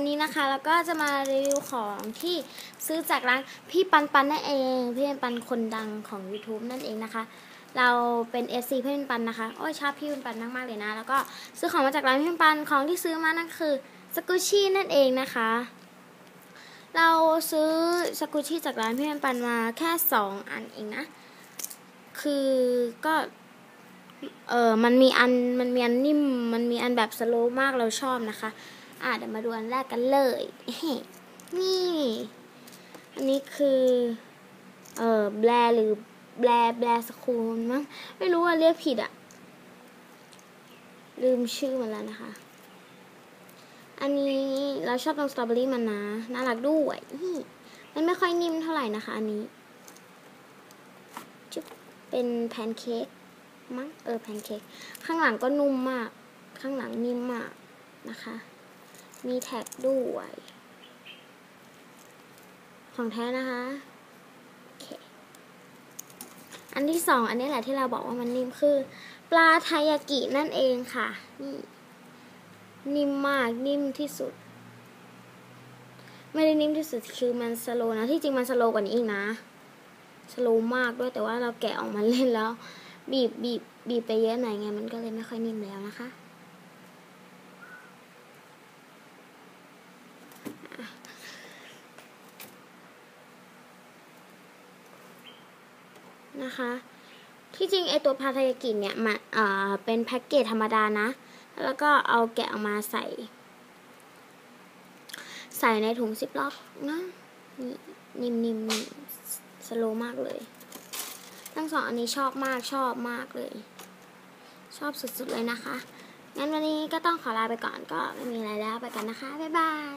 วันนี้นะคะแล้วก็จะมารีวิวของที่ซื้อจากร้านพี่ปันปันนั่นเอง พี่ปันปันคนดังของ YouTube นั่นเองนะคะ เราเป็น FC พี่ปันปันนะคะโอ้ยชอบพี่ปันปันมากๆเลยนะ แล้วก็ซื้อของมาจากร้านพี่ปันปันของที่ซื้อมานั่นคือสกุชี่นั่นเองนะคะ เราซื้อสกุชี่จากร้านพี่ปันปันมาแค่สองอันเองนะ คือก็เออมันมีอัน มันมีอันนิ่ม มันมีอันแบบสโลว์มากเราชอบนะคะ อะเดี๋ยวมาดูอันแรกกันเลยนี่ อันนี้คือ เออแบลหรือแบลแบลสคูลมั้งไม่รู้ว่าเรียกผิดอะลืมชื่อมันแล้วนะคะ อันนี้เราชอบตรงสตรอเบอรี่มันนะน่ารักด้วยนี่มันไม่ค่อยนิ่มเท่าไหร่นะคะ อันนี้จุ๊บเป็นแพนเค้กมั้งเออแพนเค้กข้างหลังก็นุ่มมาก ข้างหลังนิ่มมากนะคะ มีแท็กด้วย ของแท้นะคะโอเคอันที่สองอันนี้แหละที่เราบอกว่ามันนิ่มคือ ปลาไทยากินั่นเองค่ะนี่นิ่มมากนิ่มที่สุด ไม่ได้นิ่มที่สุดคือมันสโลนะที่จริงมันสโลกว่านี้อีกนะสโลมากด้วยแต่ว่าเราแกะออกมาเล่นแล้ว บีบบีบบีบไปเยอะหน่อยไง มันก็เลยไม่ค่อยนิ่มแล้วนะคะ นะคะ ที่จริงไอตัวพาทายากิเนี่ยมันเอ่อเป็นแพ็กเกจธรรมดานะ แล้วก็เอาแกะออกมาใส่ ใส่ในถุงซิปล็อกนะนี่นิ่มๆสโลมากเลย ทั้งสองอันนี้ชอบมากชอบมากเลย ชอบสุดๆเลยนะคะ งั้นวันนี้ก็ต้องขอลาไปก่อนก็ไม่มีอะไรแล้วไปกันนะคะ บ๊ายบาย